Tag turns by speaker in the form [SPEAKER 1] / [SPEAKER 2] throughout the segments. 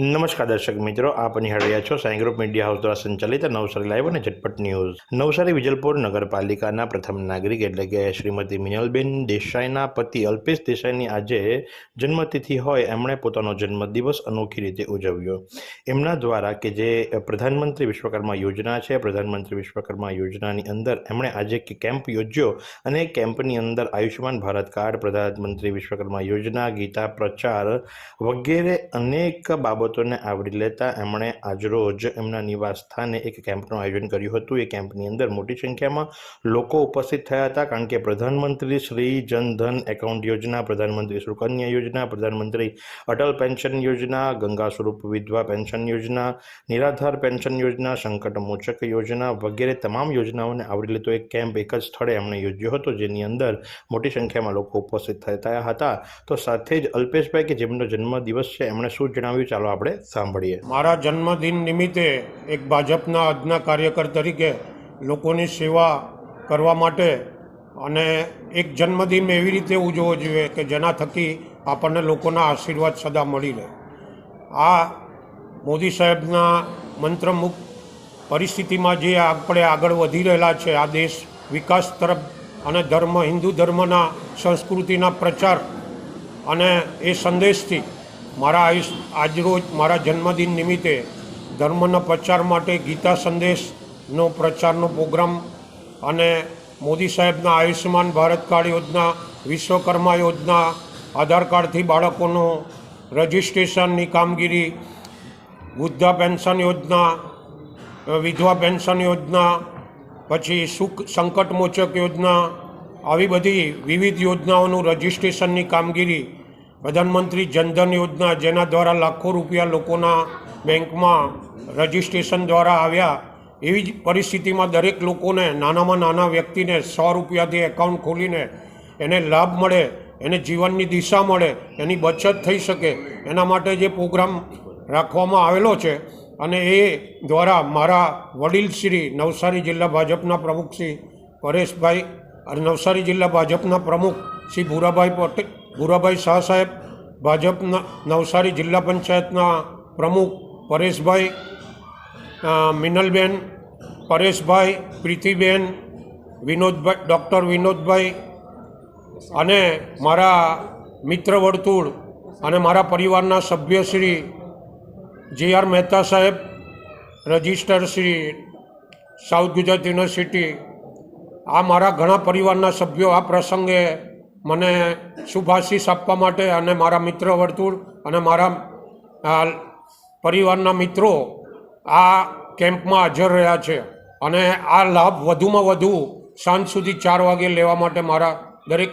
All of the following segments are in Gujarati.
[SPEAKER 1] નમસ્કાર દર્શક મિત્રો, આપ નિહાળ છો સાઈ ગ્રુપ મીડિયા હાઉસ દ્વારા સંચાલિત નવસારી લાઈવ અને ઝટપટ ન્યૂઝ. નવસારી વિજલપુર નગરપાલિકાના પ્રથમ નાગરિક એટલે કે શ્રીમતી મિનલબેન દેસાઈના પતિ અલ્પેશ દેસાઈની આજે જન્મતિથિ હોય, એમણે પોતાનો જન્મદિવસ અનોખી રીતે ઉજવ્યો. એમના દ્વારા કે જે પ્રધાનમંત્રી વિશ્વકર્મા યોજના છે, પ્રધાનમંત્રી વિશ્વકર્મા યોજનાની અંદર એમણે આજે કેમ્પ યોજ્યો અને કેમ્પની અંદર આયુષ્યમાન ભારત કાર્ડ, પ્રધાનમંત્રી વિશ્વકર્મા યોજના, ગીતા પ્રચાર વગેરે અનેક બાબતોને આવરી લેતા એમણે આજરોજ એમના નિવાસ સ્થાને એક કેમ્પનું આયોજન કર્યું હતું. એ કેમ્પની અંદર મોટી સંખ્યામાં લોકો ઉપસ્થિત થયા હતા કારણ કે પ્રધાનમંત્રી શ્રી જનધન એકાઉન્ટ યોજના, પ્રધાનમંત્રી સુકન્યા યોજના, પ્રધાનમંત્રી અટલ પેન્શન યોજના, ગંગા સ્વરૂપ વિધવા પેન્શન યોજના, નિરાધાર પેન્શન યોજના, સંકટ મોચક યોજના વગેરે તમામ યોજનાઓને આવરી લેતો એક કેમ્પ એક જ સ્થળે એમણે યોજ્યો હતો, જેની અંદર મોટી સંખ્યામાં લોકો ઉપસ્થિત થયા હતા. તો સાથે જ અલ્પેશભાઈ કે જેમનો જન્મદિવસ છે એમણે શું જણાવ્યું? ચાલો આપણે સાંભળીએ.
[SPEAKER 2] મારા જન્મદિન નિમિત્તે એક ભાજપના આજના કાર્યકર તરીકે લોકોની સેવા કરવા માટે અને એક જન્મદિન એવી રીતે ઉજવવો જોઈએ કે જેના થકી આપણને લોકોના આશીર્વાદ સદા મળી રહે. આ મોદી સાહેબના મંત્રમુખ પરિસ્થિતિમાં જે આપણે આગળ વધી રહેલા છે, આ દેશ વિકાસ તરફ અને ધર્મ, હિન્દુ ધર્મના સંસ્કૃતિના પ્રચાર અને એ સંદેશથી મારા આયુષ આજરોજ મારા જન્મદિન નિમિત્તે ધર્મના પ્રચાર માટે ગીતા સંદેશનો પ્રચારનો પ્રોગ્રામ અને મોદી સાહેબના આયુષ્યમાન ભારત કાર્ડ યોજના, વિશ્વકર્મા યોજના, આધાર કાર્ડથી બાળકોનું રજિસ્ટ્રેશનની કામગીરી, વૃદ્ધા પેન્શન યોજના વિધવા પેન્શન યોજના, પછી સુખ સંકટ મોચક યોજના, આવી બધી વિવિધ યોજનાઓનું રજિસ્ટ્રેશનની કામગીરી પ્રધાનમંત્રી જનધન યોજના, જેના દ્વારા લાખો રૂપિયા લોકોના બેંકમાં રજિસ્ટ્રેશન દ્વારા આવ્યા, એવી જ પરિસ્થિતિમાં દરેક લોકોને, નાનામાં નાના વ્યક્તિને સો રૂપિયાથી એકાઉન્ટ ખોલીને એને લાભ મળે, એને જીવનની દિશા મળે, એની બચત થઈ શકે, એના માટે જે પ્રોગ્રામ રાખવામાં આવેલો છે અને એ દ્વારા મારા વડીલ શ્રી નવસારી જિલ્લા ભાજપના પ્રમુખ શ્રી પરેશભાઈ અને નવસારી જિલ્લા ભાજપના પ્રમુખ શ્રી ભૂરાભાઈ પટેલ ભૂરાભાઈ શાહ સાહેબ, ભાજપના નવસારી જિલ્લા પંચાયતના પ્રમુખ પરેશભાઈ મિનલબેન, પરેશભાઈ, પ્રીતિબેન, વિનોદભાઈ, ડૉક્ટર વિનોદભાઈ અને મારા મિત્ર વર્તુળ અને મારા પરિવારના સભ્ય શ્રી જે આર મહેતા સાહેબ, registrar Shri south Gujarat university, આ મારા ઘણા પરિવારના સભ્યો આ પ્રસંગે મને શુભાશીષ આપવા માટે અને મારા મિત્ર વર્તુળ અને મારા પરિવારના મિત્રો આ કેમ્પમાં હાજર રહ્યા છે અને આ લાભ વધુમાં વધુ સાંજ સુધી ચાર વાગે લેવા માટે મારા દરેક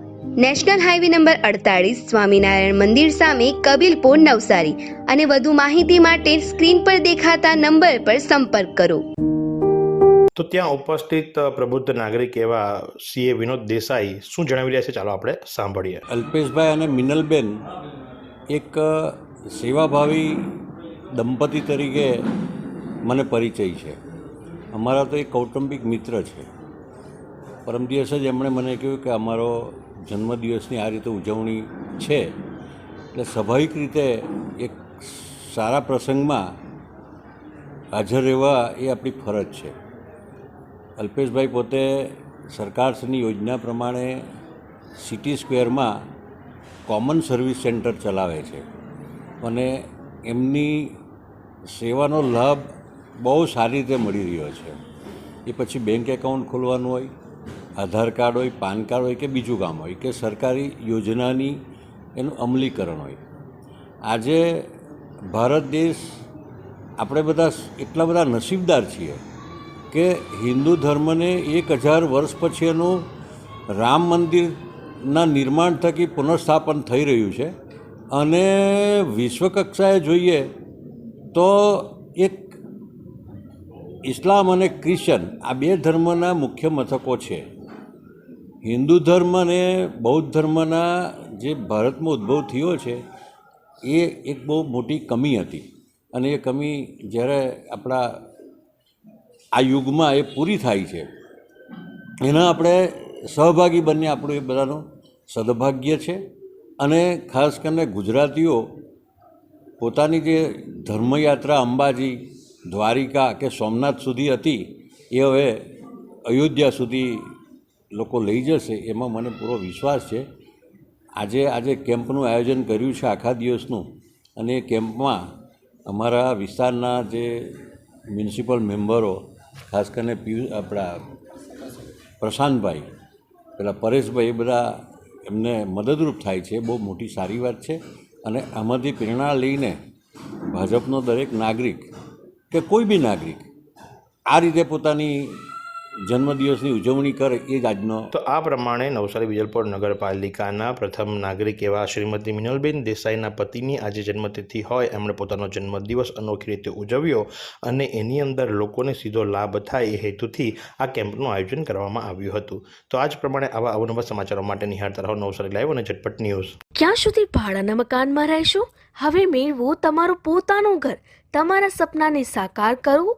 [SPEAKER 3] નેશનલ હાઈવે નંબર અડતાળીસ સ્વામિનારાયણ મંદિર સામે કબીલપુર નવસારી અને વધુ માહિતી માટે સ્ક્રીન પર દેખાતા નંબર પર સંપર્ક કરો.
[SPEAKER 1] તો ત્યાં ઉપસ્થિત પ્રબુદ્ધ નાગરિક એવા સીએ વિનોદ દેસાઈ શું જણાવી રહ્યા છે? ચાલો આપણે સાંભળીએ.
[SPEAKER 4] અલ્પેશભાઈ અને મિનલબેન એક સેવાભાવી દંપતી તરીકે મને પરિચય છે. અમારા તો એક કૌટુંબિક મિત્ર છે. પરમ દિવસે જ એમણે મને કહ્યું કે અમારો જન્મદિવસની આ રીતે ઉજવણી છે. એટલે સ્વાભાવિક રીતે એક સારા પ્રસંગમાં હાજર રહેવા એ આપણી ફરજ છે. અલ્પેશભાઈ પોતે સરકારશ્રીની યોજના પ્રમાણે સિટી સ્ક્વેરમાં કોમન સર્વિસ સેન્ટર ચલાવે છે અને એમની સેવાનો લાભ બહુ સારી રીતે મળી રહ્યો છે. એ પછી બેંક એકાઉન્ટ ખોલવાનું હોય આધાર કાર્ડ હોય, પાન કાર્ડ હોય કે બીજું કામ હોય કે સરકારી યોજનાની એનું અમલીકરણ હોય. આજે ભારત દેશ આપણે બધા એટલા બધા નસીબદાર છીએ કે હિન્દુ ધર્મને એક હજાર વર્ષ પછી એનું રામ મંદિરના નિર્માણ થકી પુનઃસ્થાપન થઈ રહ્યું છે. અને વિશ્વકક્ષાએ જોઈએ તો એક ઇસ્લામ અને ક્રિશ્ચન આ બે ધર્મના મુખ્ય મથકો છે. હિન્દુ ધર્મ અને બૌદ્ધ ધર્મના જે ભારતમાં ઉદ્ભવ થયો છે, એ એક બહુ મોટી કમી હતી. અને એ કમી જ્યારે આપણા આ યુગમાં એ પૂરી થાય છે, એના આપણે સહભાગી બનીએ આપણું એ બધાનું સદભાગ્ય છે. અને ખાસ કરીને ગુજરાતીઓ પોતાની જે ધર્મયાત્રા અંબાજી, દ્વારિકા કે સોમનાથ સુધી હતી, એ હવે અયોધ્યા સુધી લોકો લઈ જશે એમાં મને પૂરો વિશ્વાસ છે. આજે આજે કેમ્પનું આયોજન કર્યું છે આખા દિવસનું. અને એ કેમ્પમાં અમારા વિસ્તારના જે મ્યુનિસિપલ મેમ્બરો, ખાસ કરીને પીયુ, આપણા પ્રશાંતભાઈ, પેલા પરેશભાઈ એ બધા એમને મદદરૂપ થાય છે. બહુ મોટી સારી વાત છે. અને આમાંથી પ્રેરણા લઈને ભાજપનો દરેક નાગરિક, કે કોઈ બી નાગરિક, આ રીતે પોતાની જન્મદિવસની ઉજવણી કરે એ જ આજનો
[SPEAKER 1] તો આ પ્રમાણે નવસારી વિજલપોર નગરપાલિકાના પ્રથમ નાગરિક એવા શ્રીમતી મિનલબેન દેસાઈના પતિની આજે જન્મતિથિ હોય. એમણે પોતાનો જન્મદિવસ અનોખી રીતે ઉજવ્યો અને એની અંદર લોકોને સીધો લાભ થાય એ હેતુથી આ કેમ્પનું આયોજન કરવામાં આવ્યું હતું. તો આ જ પ્રમાણે આવા અવનવા સમાચારો માટે નિહાળતા રહો નવસારી લાઈવ અને ઝટપટ ન્યૂઝ.
[SPEAKER 5] ક્યાં સુધી ભાડાના મકાનમાં રહેશો? હવે મેળવો તમારું પોતાનું ઘર. તમારા સપનાને સાકાર કરો